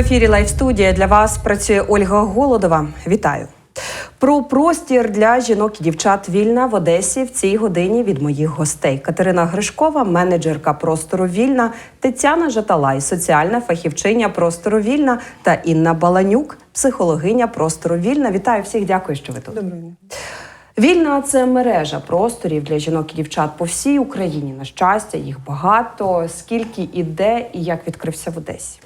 В ефірі Лайв студія для вас працює Ольга Голодова. Вітаю. Про простір для жінок і дівчат вільна в Одесі в цій годині від моїх гостей. Катерина Гришкова, менеджерка простору вільна, Тетяна Жаталай, соціальна фахівчиня простору вільна та Інна Баланюк, психологиня простору вільна. Вітаю всіх, дякую, що ви тут. Доброго дня. Вільна це мережа просторів для жінок і дівчат по всій Україні. На щастя, їх багато. Скільки і де, і як відкрився в Одесі?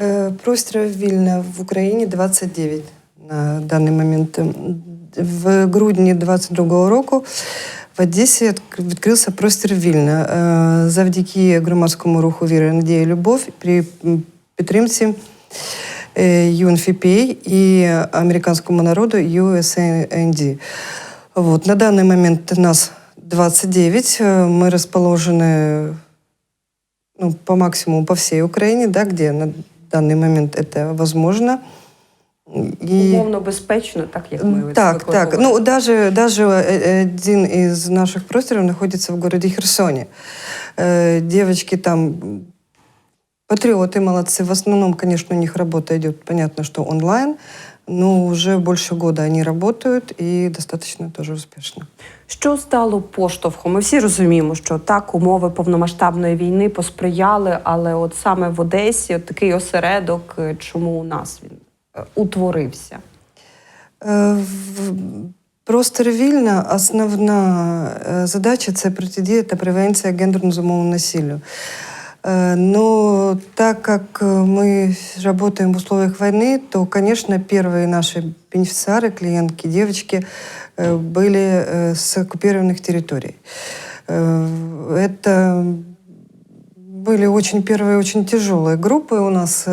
Э, Просторов Вильна в Украине 29 на данный момент. В грудні 22 року в Одесі відк- відкрився простір Вільна Е, завдяки громадському руху Віра, Надія, Любов при м, підтримці е, UNFPA і американському народу USAID. Вот. На данный момент нас 29. Э, Мы расположены ну, по максимуму по всей Украине, да, где на данный момент это возможно. И... Умовно безпечно, так як ми Так, звикли так. говорити. Ну, даже, даже э, один из наших просторов находится в городе Херсоне. Э, Девочки там патриоты, молодцы. В основном, конечно, у них работа идет, понятно, что онлайн, но уже больше года они работают и достаточно тоже успешно. Що стало поштовхом? Ми всі розуміємо, що так умови повномасштабної війни посприяли, але от саме в Одесі от такий осередок, е, чому у нас він е, утворився? Е, в Просторі вільна основна задача це протидія та превенція гендерно зумовленому насилию. Э, Но так как э, мы работаем в условиях войны, то, конечно, первые наши бенефициары, клиентки, девочки э, были э, с оккупированных территорий. Э, Это были очень первые, очень тяжелые группы у нас.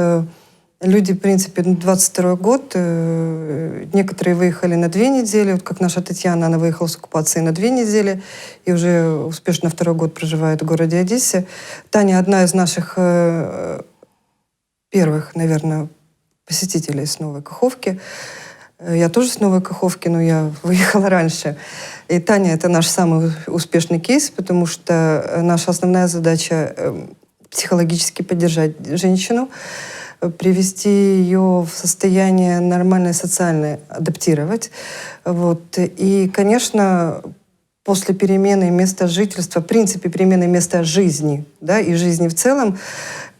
Люди, в принципе, ну, 22 год, э, некоторые выехали на две недели, вот как наша Татьяна, она выехала с оккупации на две недели и уже успешно второй год проживает в городе Одессе. Таня одна из наших э, первых, наверное, посетителей с Новой Каховки. Э, Я тоже с Новой Каховки, но я выехала раньше. И Таня — это наш самый успешный кейс, потому что наша основная задача э, психологически поддержать женщину, привести ее в состояние нормальное социальное, адаптировать. Вот. И, конечно, после перемены места жительства, в принципе, перемены места жизни, да, и жизни в целом,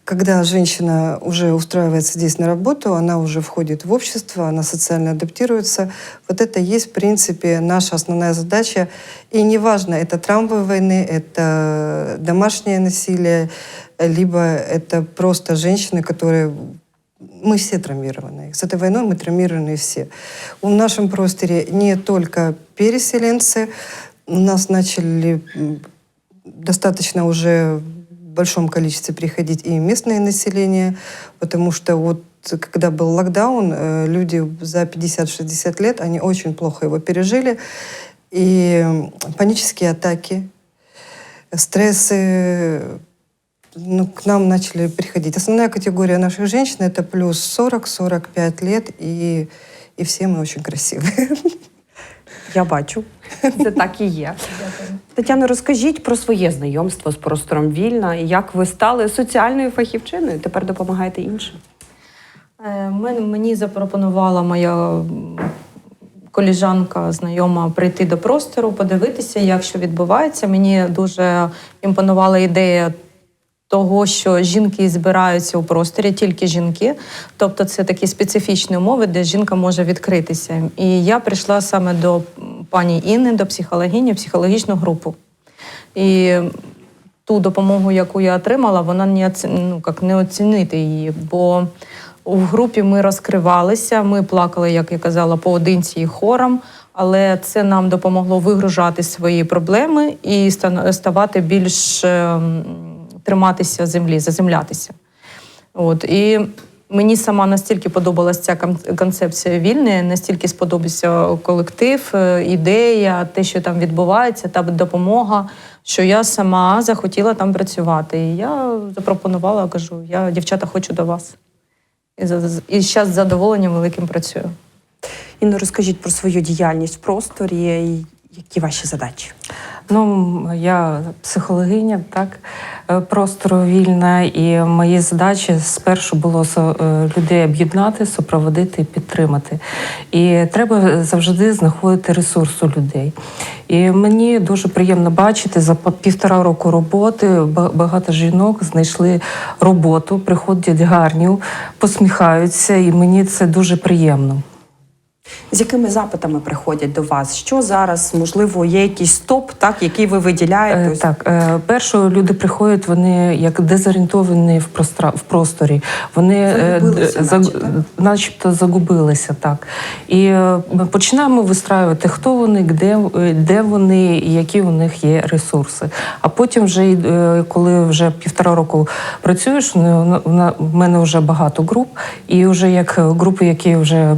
когда женщина уже устраивается здесь на работу, она уже входит в общество, она социально адаптируется. Вот это есть, в принципе, наша основная задача. И неважно, это травмы войны, это домашнее насилие, либо это просто женщины, которые мы все травмированы. С этой войной мы травмированы все. В нашем просторе не только переселенцы, у нас начали достаточно уже большом количестве приходить и местное население, потому что вот когда был локдаун, э, люди за 50-60 лет, они очень плохо его пережили. И панические атаки, стрессы, ну, к нам начали приходить. Основная категория наших женщин это плюс 40-45 лет, и, и все мы очень красивые. Я бачу, це так і є. Тетяно, розкажіть про своє знайомство з простором вільна і як ви стали соціальною фахівчиною. Тепер допомагаєте іншим. Е, мен- Мені запропонувала моя коліжанка, знайома прийти до простору, подивитися, як що відбувається. Мені дуже імпонувала ідея того, що жінки збираються у просторі, тільки жінки. Тобто це такі специфічні умови, де жінка може відкритися. І я прийшла саме до пані Інни, до психологині, психологічну групу. І ту допомогу, яку я отримала, вона не, ну, як не оцінити її. Бо в групі ми розкривалися, ми плакали, як я казала, поодинці і хором, але це нам допомогло вигружати свої проблеми і ставати більш ем, триматися землі, заземлятися. От і мені сама настільки подобалася ця концепція вільної, настільки сподобався колектив, е, ідея, те, що там відбувається, та допомога, що я сама захотіла там працювати. І я запропонувала, кажу, я дівчата хочу до вас. І і зараз з задоволенням великим працюю. Інно, розкажіть про свою діяльність в просторі, Які ваші задачі? Ну, я психологиня, так, е, простору вільна, і мої задачі спершу було е, людей об'єднати, супроводити підтримати. І треба завжди знаходити ресурс у людей. І мені дуже приємно бачити за півтора року роботи ба- багато жінок знайшли роботу, приходять гарні, посміхаються, і мені це дуже приємно. З якими запитами приходять до вас? Що зараз, можливо, є якийсь топ, так, який ви виділяєте? Е, Так, е, перше люди приходять, вони як дезорієнтовані в простра в просторі. Вони е, Загубилися наче, так? начебто загубилися так. І е, ми починаємо вистраювати, хто вони, де, е, де вони, і які у них є ресурси. А потім, вже е, коли вже півтора року працюєш, ну, в мене вже багато груп, і вже як групи, які вже.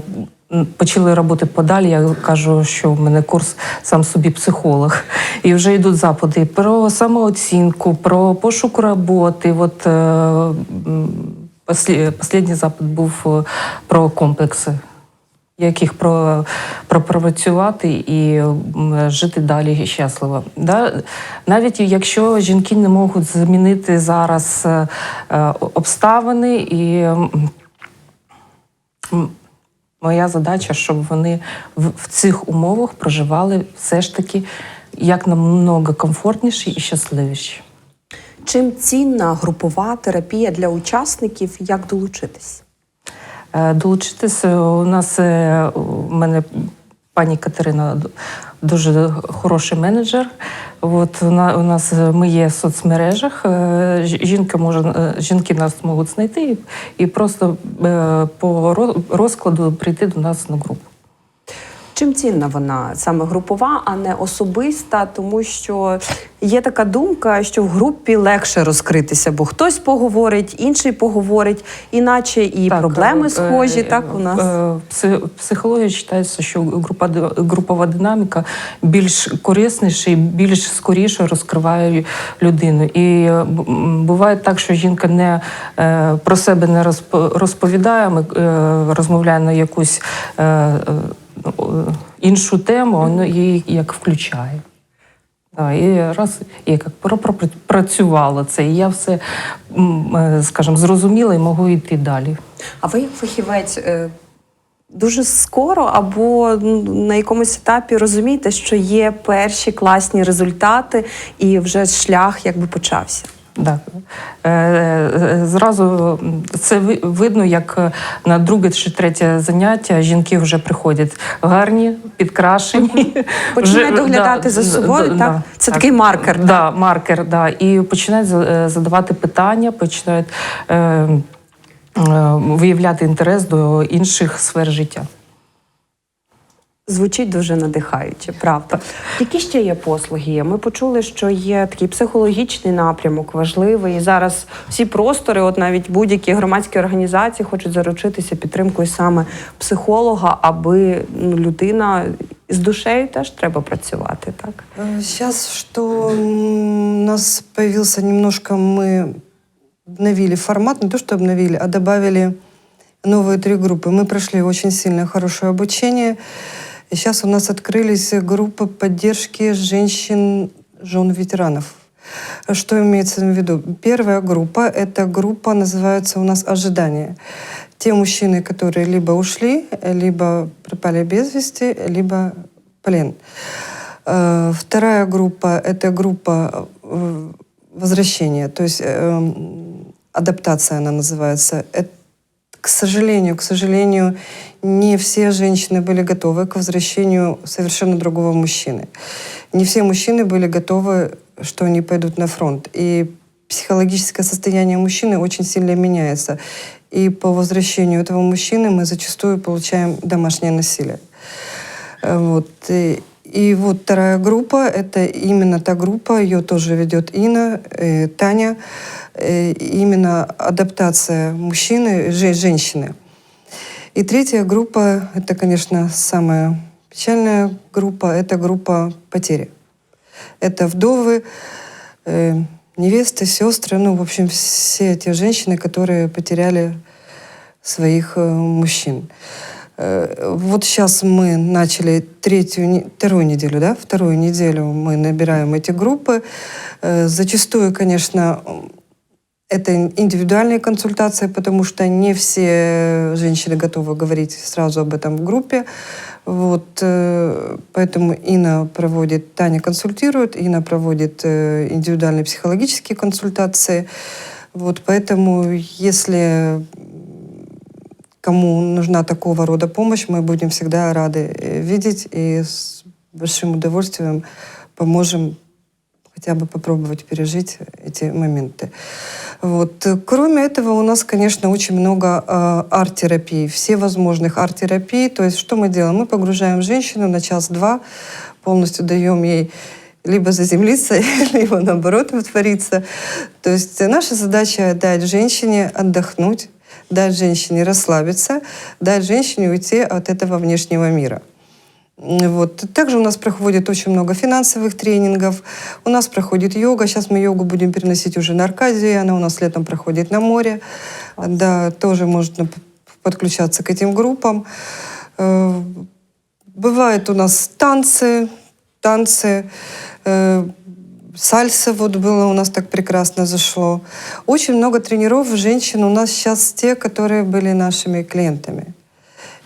Почали роботи подалі. Я кажу, що в мене курс сам собі психолог, і вже йдуть запити про самооцінку, про пошук роботи. От е, останній запит був е, про комплекси, як їх про, пропрацювати і жити далі щасливо. Да? Навіть якщо жінки не можуть змінити зараз е, обставини і. Моя задача, щоб вони в, в цих умовах проживали все ж таки як намного комфортніше і щасливіше. чим цінна групова терапія для учасників? Як долучитись? Долучитись Долучитися у нас е, у мене пані Катерина дуже хороший менеджер. От вона у нас е, ми є в соцмережах. е, Жінка може жінки нас можуть знайти і, і просто е, по розкладу прийти до нас на групу. Чим цінна вона саме групова, а не особиста, тому що є така думка, що в групі легше розкритися, бо хтось поговорить, інший поговорить, іначе і Так, проблеми е, схожі. е, так у нас е, Психологія вважається, що група групова динаміка більш корисніша і більш скоріше розкриває людину. І е, буває так, що жінка не е, про себе не розп- розповідає, ми е, розмовляє на якусь е, е, е, іншу тему, воно її як включає. І раз і як пропра- пропрацювала це, і я все, е, скажімо, зрозуміла і можу йти далі. А ви як фахівець е, дуже скоро або на якомусь етапі розумієте, що є перші класні результати, і вже шлях якби почався. Так. Е, е, Зразу це ви- видно, як на друге чи третє заняття жінки вже приходять гарні, підкрашені. Починають доглядати за собою, так? Це такий маркер, Так, маркер, да. І починають е, задавати питання, починають е, е, виявляти інтерес до інших сфер життя. Звучить дуже надихаюче, правда. Які ще є послуги? Ми почули, що є такий психологічний напрямок важливий. І зараз всі простори, от навіть будь-які громадські організації, хочуть заручитися підтримкою саме психолога, аби ну, людина з душею теж треба працювати, так? Сейчас, что м, у нас появился немножко, мы обновили формат, не то что обновили, а добавили новые три группы. Мы прошли очень сильное, хорошее обучение. И сейчас у нас открылись группы поддержки женщин, жен ветеранов. Что имеется в виду? Первая группа, эта группа называется у нас «Ожидание». Те мужчины, которые либо ушли, либо пропали без вести, либо плен. Э, Вторая группа – это группа э, возвращения, то есть эм, адаптация она называется. Это, к сожалению, к сожалению, не все женщины были готовы к возвращению совершенно другого мужчины. Не все мужчины были готовы, что они пойдут на фронт. И психологическое состояние мужчины очень сильно меняется. И по возвращению этого мужчины мы зачастую получаем домашнее насилие. Э, Вот. И, и вот вторая группа, это именно та группа, ее тоже ведет Инна, э, Таня, э, именно адаптация мужчины, же- женщины. И третья группа, это, конечно, самая печальная группа, это группа потери. Это вдовы, э, невесты, сестры, ну, в общем, все те женщины, которые потеряли своих э, мужчин. Э, Вот сейчас мы начали третью, вторую неделю, да, вторую неделю мы набираем эти группы. Э, Зачастую, конечно, это индивидуальные консультации, потому что не все женщины готовы говорить сразу об этом в группе. Вот, э, поэтому Инна проводит, Таня консультирует, Инна проводит индивидуальные психологические консультации. Вот, поэтому если кому нужна такого рода помощь, мы будем всегда рады э, видеть и с большим удовольствием поможем хотя бы попробовать пережить эти моменты. Вот. Кроме этого, у нас, конечно, очень много э, арт-терапий, всевозможных арт-терапий. То есть что мы делаем? Мы погружаем женщину на час-два, полностью даем ей либо заземлиться, либо наоборот утвориться. То есть наша задача дать женщине отдохнуть, дать женщине расслабиться, дать женщине уйти от этого внешнего мира. Вот. Также у нас проходит очень много финансовых тренингов. У нас проходит йога. Сейчас мы йогу будем переносить уже на Аркадии. Она у нас летом проходит на море. Да, тоже можно подключаться к этим группам. Э, Бывают у нас танцы, танцы, э, сальса вот было у нас так прекрасно зашло. Очень много тренеров женщин у нас сейчас те, которые были нашими клиентами.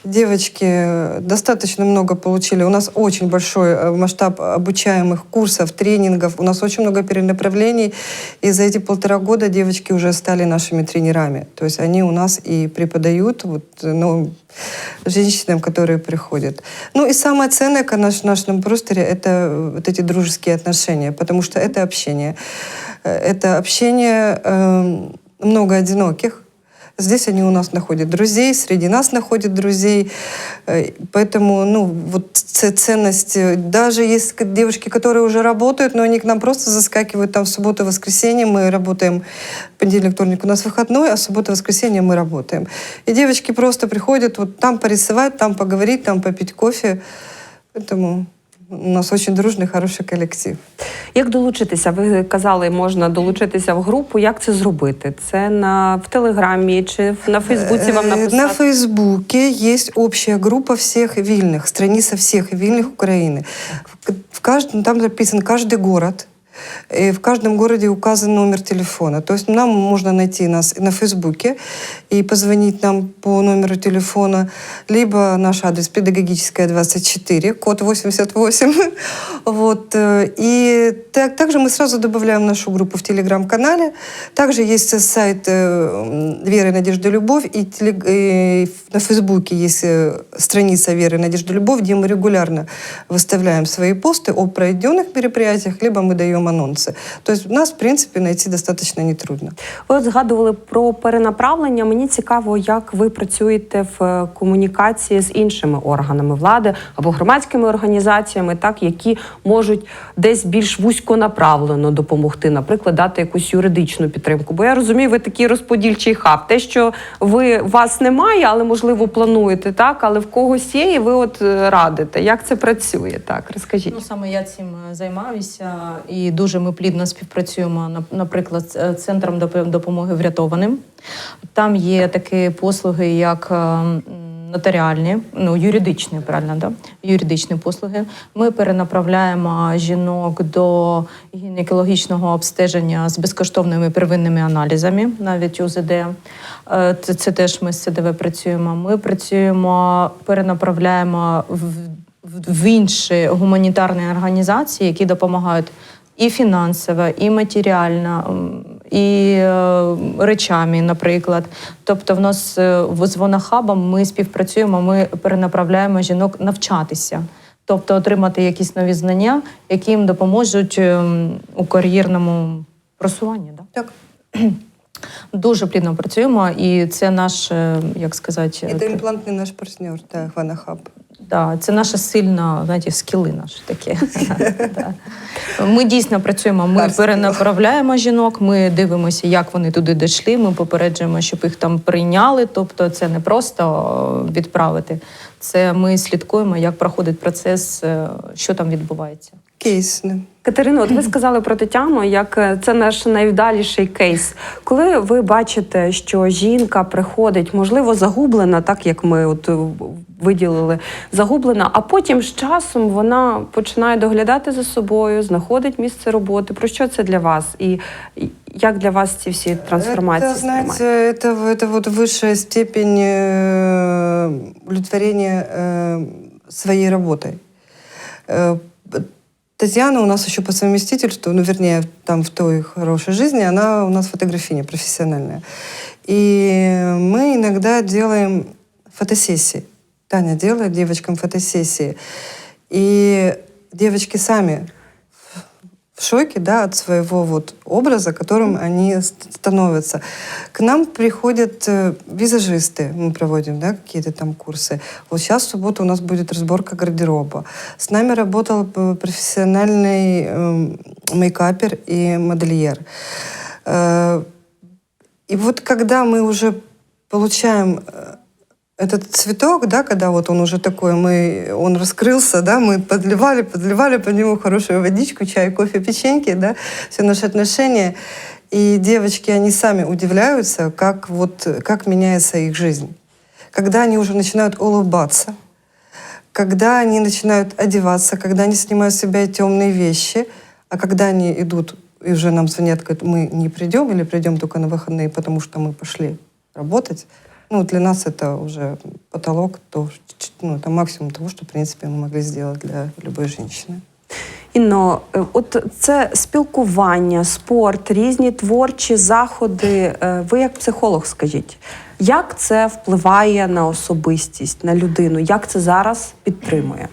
Девочки э, достаточно много получили. У нас очень большой э, масштаб обучаемых курсов, тренингов. У нас очень много перенаправлений. И за эти полтора года девочки уже стали нашими тренерами. То есть они у нас и преподают вот, э, ну, женщинам, которые приходят. Ну и самое ценное, конечно, в нашем просторе, это вот эти дружеские отношения, потому что это общение. Это общение э, много одиноких, Здесь они у нас находят друзей, среди нас находят друзей. Э, Поэтому, ну, вот ц- ценность, э, даже есть к- девушки, которые уже работают, но они к нам просто заскакивают там в субботу, воскресенье, мы работаем, понедельник, вторник у нас выходной, а суббота, воскресенье мы работаем. И девочки просто приходят вот там порисовать, там поговорить, там попить кофе. Поэтому у нас очень дружный, хороший коллектив. Як долучитися? Ви казали, можна долучитися в групу. Як це зробити? Це на в Телеграмі чи в- на Фейсбуці вам Э, написати? На Фейсбуке есть общая группа всех вильных, страница всех вильных Украины. В- В каждом, там записан каждый город. И в каждом городе указан номер телефона. То есть нам можно найти нас на Фейсбуке и позвонить нам по номеру телефона, либо наш адрес педагогическая 24, код 88. Вот. э, И так, также мы сразу добавляем нашу группу в телеграм-канале. Также есть сайт э, «Вера, Надежда, Любовь». И, телег- и на Фейсбуке есть э, страница «Вера, Надежда, Любовь», где мы регулярно выставляем свои посты о проведенных мероприятиях, либо мы даем анонсы. То есть нас, в принципе, найти достаточно нетрудно. Ви от згадували про перенаправлення. Мені цікаво, як ви працюєте в е, комунікації з іншими органами влади або громадськими організаціями, так які можуть десь більш вузьконаправлено допомогти, наприклад, дати якусь юридичну підтримку. Бо я розумію, ви такий розподільчий хаб. Те, що ви вас немає, але можливо плануєте, так, але в когось є, і ви от е, радите. Як це працює? Так, розкажіть. Ну саме я цим е, займаюся, і дуже ми плідно співпрацюємо, наприклад, з е, центром допомоги врятованим. Там є такі послуги, як е, нотаріальні, ну юридичні, правильно, да? юридичні послуги. Ми перенаправляємо жінок до гінекологічного обстеження з безкоштовними первинними аналізами, навіть УЗД. Е, Це, це теж ми з ЦДВ працюємо. Ми працюємо, перенаправляємо в в інші гуманітарні організації, які допомагають і фінансова, і матеріальна, і е, речами, наприклад. Тобто, в нас е, з Вонахабом ми співпрацюємо, ми перенаправляємо жінок навчатися. Тобто отримати якісь нові знання, які їм допоможуть ем, у кар'єрному просуванні. Да? Так. Дуже плідно працюємо, і це наш, е, як сказати, Это имплантный наш партнер, да, Хванахаб. Да, це наша сильна, знаєте, скіли наші такі. Ми дійсно працюємо. Ми перенаправляємо жінок, ми дивимося, як вони туди дійшли. Ми попереджуємо, щоб їх там прийняли. Тобто, це не просто відправити. Це ми слідкуємо, як проходить процес, е, що там відбувається кейс. Да. Катерино, от ви сказали про Тетяну, як е, це наш найвдаліший кейс. Коли ви бачите, що жінка приходить, можливо, загублена, так як ми от е, виділили, загублена, а потім з часом вона починає доглядати за собою, знаходить місце роботи. Про що це для вас? І і як для вас ці всі трансформації? Это, знаете, сприймаються? это, это вот высшая степень э, удовлетворения э, своей работой. Э, Татьяна у нас еще по совместительству, ну, вернее, там в той хорошей жизни, она у нас фотографиня профессиональная. И мы иногда делаем фотосессии. Таня делает девочкам фотосессии. И девочки сами в шоке да, от своего вот образа, которым они ст- становятся. К нам приходят э, визажисты, мы проводим да, какие-то там курсы. Вот сейчас в субботу у нас будет разборка гардероба. С нами работал э, профессиональный э, мейкапер и модельер. Э, и вот когда мы уже получаем этот цветок, да, когда вот он уже такой, мы, он раскрылся, да, мы подливали, подливали по нему хорошую водичку, чай, кофе, печеньки, да, все наши отношения. И девочки, они сами удивляются, как вот, как меняется их жизнь. Когда они уже начинают улыбаться, когда они начинают одеваться, когда они снимают с себя темные вещи, а когда они идут и уже нам звонят, говорят, мы не придем или придем только на выходные, потому что мы пошли работать, ну, для нас это уже потолок, то, ну, это максимум того, что, в принципе, мы могли сделать для любой женщины. Інно, е, от це спілкування, спорт, різні творчі заходи. Е, Ви як психолог скажіть, як це впливає на особистість, на людину? Як це зараз підтримує?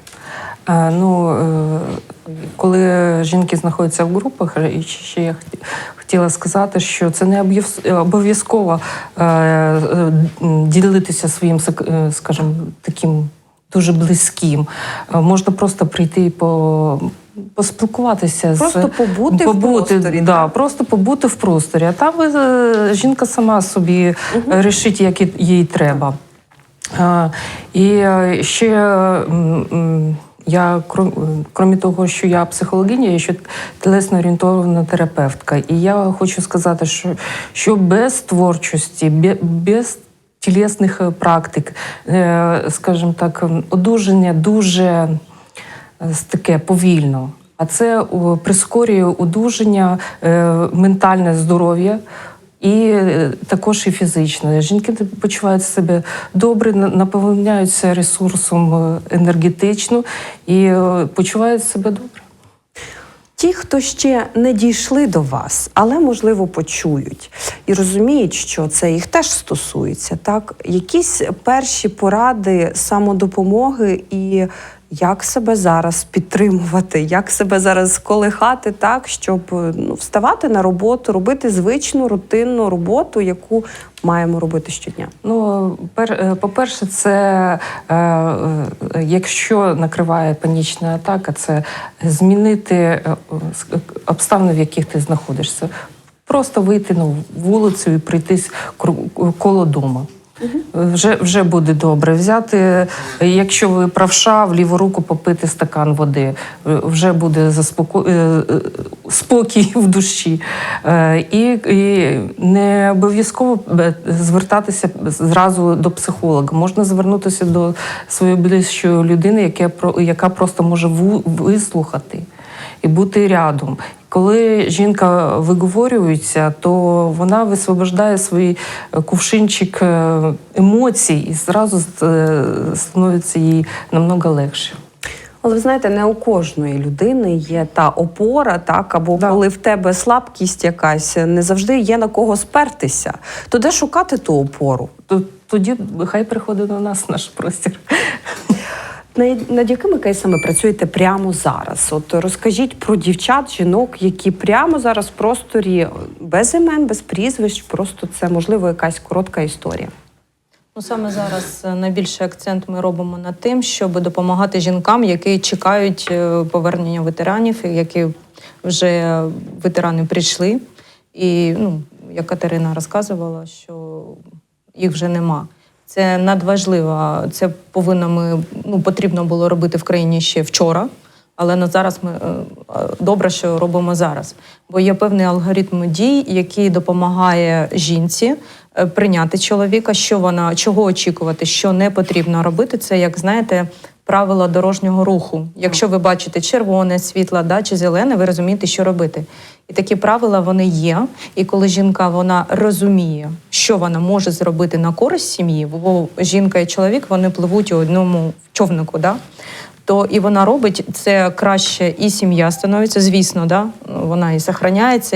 Е, Ну, е, коли жінки знаходяться в групах, і ще я хотіла сказати, що це не обов'язково е, ділитися своїм, е, скажімо, таким дуже близьким. Е, Можна просто прийти і по. Поспілкуватися Просто з побути в просторі, да, просто побути в просторі. А там ви, жінка сама собі е, рішить, як їй треба. А, І ще я, крім, крім того, що я психологиня, я ще телесно орієнтована терапевтка. І я хочу сказати, що, що без творчості, без тілесних е, практик, е, скажімо так, одужання дуже е, таке повільно. А це прискорює одужання, е, ментальне здоров'я. І е, також і фізично. Жінки почувають себе добре, наповняються ресурсом е, енергетично і е, почувають себе добре. Ті, хто ще не дійшли до вас, але можливо почують і розуміють, що це їх теж стосується, так якісь перші поради самодопомоги і як себе зараз підтримувати, як себе зараз колихати так, щоб ну, вставати на роботу, робити звичну рутинну роботу, яку маємо робити щодня. Ну, е, по-перше, це е, е, якщо накриває панічна атака, це змінити е, е, обставини, в яких ти знаходишся. Просто вийти на вулицю і кру- коло дому. Вже, вже буде добре. Взяти, якщо ви правша, в ліву руку попити стакан води, вже буде заспоко... е, е, спокій в душі. Е, І, і не обов'язково звертатися зразу до психолога. Можна звернутися до своєї ближчої людини, яка, яка просто може вислухати і бути рядом. Коли жінка виговорюється, то вона висвобождає свій е, кувшинчик е, емоцій і зразу е, становиться їй намного легше. Але ви знаєте, не у кожної людини є та опора, так або Да. коли в тебе слабкість якась, не завжди є на кого спертися. То де шукати ту опору? То тоді хай приходить до нас наш простір. Над, якими кейсами працюєте прямо зараз? От розкажіть про дівчат, жінок, які прямо зараз в просторі без імен, без прізвищ, просто це можливо якась коротка історія. Ну саме зараз е, найбільший акцент ми робимо над тим, щоб допомагати жінкам, які чекають е, повернення ветеранів, які вже ветерани прийшли. І ну, як Катерина розказувала, що їх вже нема. Це надважливо. Це повинно ми ну, потрібно було робити в країні ще вчора. Але на зараз ми е, е, добре, що робимо зараз. Бо є певний алгоритм дій, який допомагає жінці е, прийняти чоловіка, що вона чого очікувати, що не потрібно робити. Це як знаєте. Правила дорожнього руху. Якщо ви бачите червоне світло да, чи зелене, ви розумієте, що робити. І такі правила вони є. І коли жінка вона розуміє, що вона може зробити на користь сім'ї, бо жінка і чоловік вони пливуть у одному човнику, да? то і вона робить це краще, і сім'я становиться, звісно, да? вона і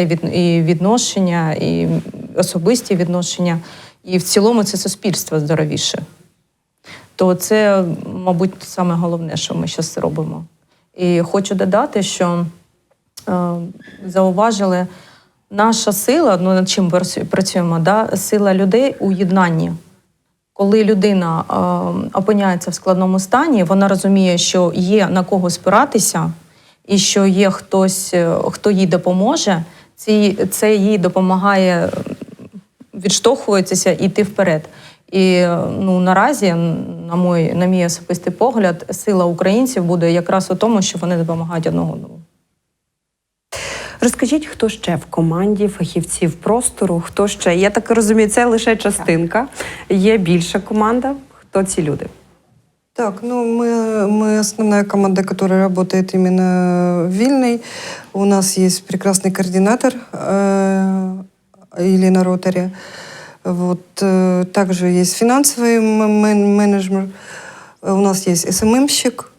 і, від, і відношення, і особисті відношення. І в цілому це суспільство здоровіше. То це, мабуть, саме головне, що ми зараз робимо. І хочу додати, що е, зауважили, наша сила, ну над чим працю- працюємо, да, сила людей у єднанні. Коли людина е, опиняється в складному стані, вона розуміє, що є на кого спиратися, і що є хтось, е, хто їй допоможе, ці, це їй допомагає відштовхується йти вперед. І е, ну наразі, на мой, на мій особистий погляд, сила українців буде якраз у тому, що вони допомагають одного одному. Розкажіть, хто ще в команді фахівців простору? Хто ще? Я так розумію, це лише частинка. Є більша команда. Хто ці люди? Так, ну мы, мы основная команда, которая работает именно в Вильной. У нас есть прекрасный координатор э, Елена Ротари. Вот, э, также есть финансовый м- мен- менеджмент. Э, У нас есть СММщик.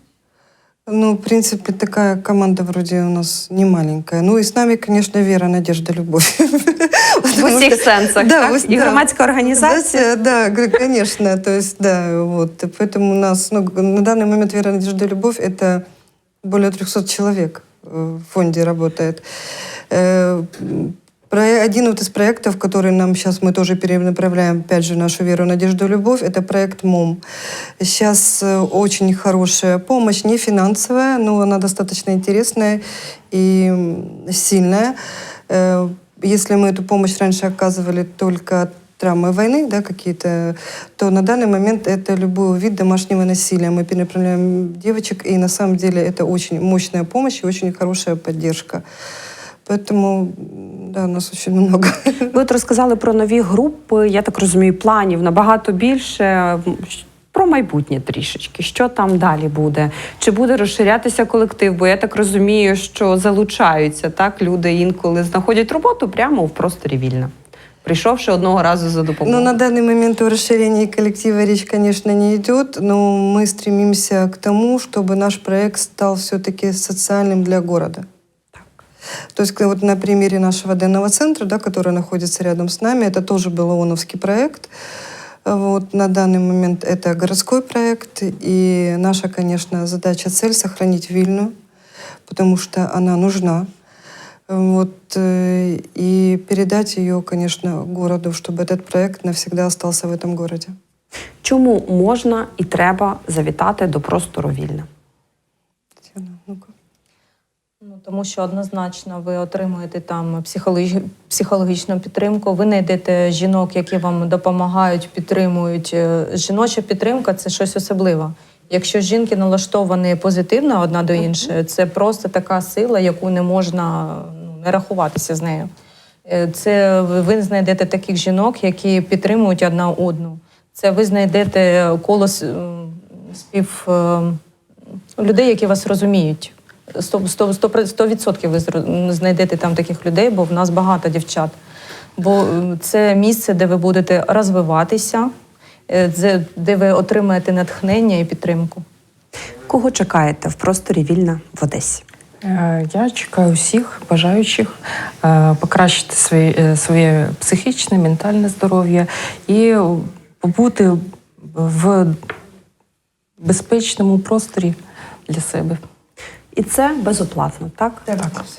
Ну, в принципе, такая команда вроде у нас не маленькая. Ну и с нами, конечно, Вера, Надежда, Любовь. В Потому усіх что- сенсах, Да, так? ус- І да. громадська організація. Да, да, г- конечно, то есть, да, вот, и поэтому у нас, ну, г- на данный момент «Вера, Надежда, Любовь» — это более 300 человек э, в фонде работает. Э, м, про- Один вот из проектов, который нам сейчас мы тоже перенаправляем, опять же, нашу веру, надежду, любовь, это проект МОМ. Сейчас э, очень хорошая помощь, не финансовая, но она достаточно интересная и сильная. Э, Если мы эту помощь раньше оказывали только от травмы войны, да, какие-то, то на данный момент это любой вид домашнего насилия. Мы перенаправляем девочек, и на самом деле это очень мощная помощь и очень хорошая поддержка. Поэтому, да, нас очень много. Ви от розказали про нові групи. Я так розумію, планів набагато більше. Про майбутнє трішечки, що там далі буде? Чи буде розширятися колектив? Бо я так розумію, що залучаються так. Люди інколи знаходять роботу прямо в просторі вільно, прийшовши одного разу за Ну, допомогою. на данный момент о расширении коллектива речь, конечно, не идет, но мы стремимся к тому, чтобы наш проект стал все-таки социальным для города. То есть вот на примере нашего данного центра, да, который находится рядом с нами, это тоже был ООНовский проект. Вот, на данный момент это городской проект, и наша, конечно, задача, цель — сохранить Вильну, потому что она нужна. Вот, э, и передать ее, конечно, городу, чтобы этот проект навсегда остался в этом городе. Чому можна і треба завітати до простору вільно? Тому що однозначно ви отримуєте там психологі... психологічну підтримку. Ви знайдете жінок, які вам допомагають, підтримують. Е, Жіноча підтримка це щось особливе. Якщо жінки налаштовані позитивно одна до іншої, це просто така сила, яку не можна ну, не рахуватися з нею. Е, Це ви- знайдете таких жінок, які підтримують одна одну. Це ви знайдете коло спів е, людей, які вас розуміють. Сто- сто- сто- сто відсотків ви знайдете там таких людей, бо в нас багато дівчат. Бо це місце, де ви будете розвиватися, е, де ви отримаєте натхнення і підтримку. Кого чекаєте в просторі вільна в Одесі? Е, Я чекаю всіх бажаючих е, покращити своє, своє психічне, ментальне здоров'я і побути в безпечному просторі для себе. І це безоплатно, так? Так,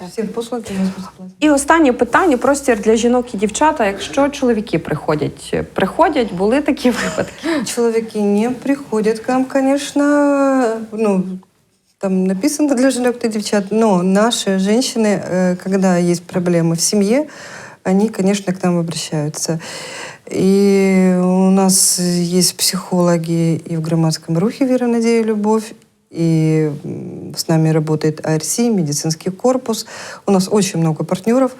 все послуги у нас бесплатно. І останнє питання: простір для жінок і дівчата. Якщо чоловіки приходять, приходять, були такі випадки. Человеки не приходят к нам, конечно, ну, там написано для женок и девчат, но наши женщины, э, когда есть проблемы в семье, они, конечно, к нам обращаются. И у нас есть психологи и в громадском рухе «Вера, надея, любовь», И с нами работает АРС, медицинский корпус. У нас очень много партнеров.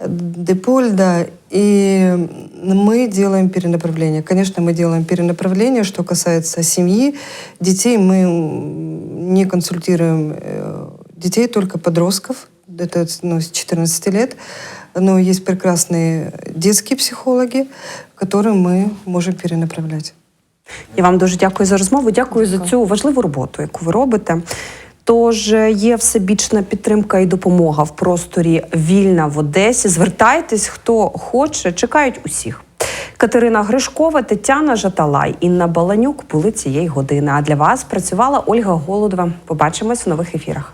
Деполь, да. И мы делаем перенаправление. Конечно, мы делаем перенаправление, что касается семьи. Детей мы не консультируем. э, Детей только подростков. Это ну, с 14 лет. Но есть прекрасные детские психологи, которым мы можем перенаправлять. Я вам дуже дякую за розмову. Дякую за цю важливу роботу, яку ви робите. Тож е, є всебічна підтримка і допомога в просторі вільна в Одесі. Звертайтесь, хто хоче, чекають усіх. Катерина Гришкова, Тетяна Жаталай, Інна Баланюк були цієї години. А для вас працювала Ольга Голодова. Побачимось в нових ефірах.